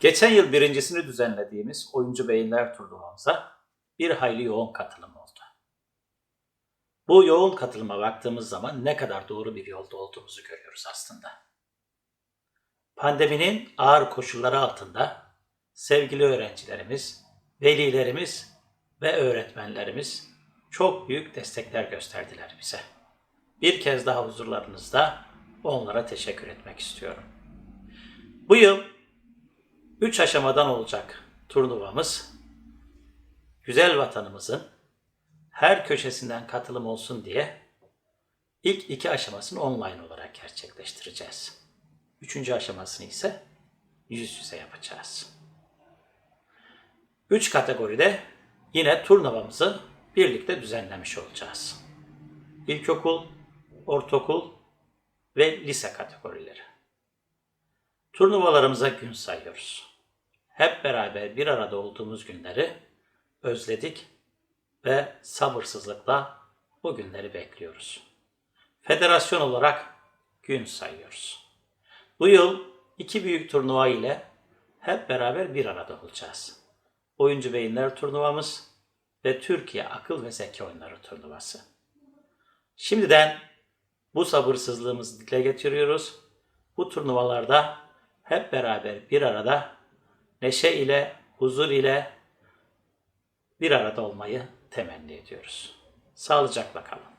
Geçen yıl birincisini düzenlediğimiz Oyuncu Beyinler turnuvamıza bir hayli yoğun katılım oldu. Bu yoğun katılıma baktığımız zaman ne kadar doğru bir yolda olduğumuzu görüyoruz aslında. Pandeminin ağır koşulları altında sevgili öğrencilerimiz, velilerimiz ve öğretmenlerimiz çok büyük destekler gösterdiler bize. Bir kez daha huzurlarınızda onlara teşekkür etmek istiyorum. Bu yıl 3 aşamadan olacak turnuvamız güzel vatanımızın her köşesinden katılım olsun diye ilk iki aşamasını online olarak gerçekleştireceğiz. Üçüncü aşamasını ise yüz yüze yapacağız. Üç kategoride yine turnuvamızı birlikte düzenlemiş olacağız. İlkokul, ortaokul ve lise kategorileri. Turnuvalarımıza gün sayıyoruz. Hep beraber bir arada olduğumuz günleri özledik ve sabırsızlıkla bu günleri bekliyoruz. Federasyon olarak gün sayıyoruz. Bu yıl iki büyük turnuva ile hep beraber bir arada olacağız. Oyuncu Beyinler turnuvamız ve Türkiye Akıl ve Zeka Oyunları turnuvası. Şimdiden bu sabırsızlığımızı dile getiriyoruz. Bu turnuvalarda hep beraber bir arada neşe ile, huzur ile bir arada olmayı temenni ediyoruz. Sağlıcakla kalın.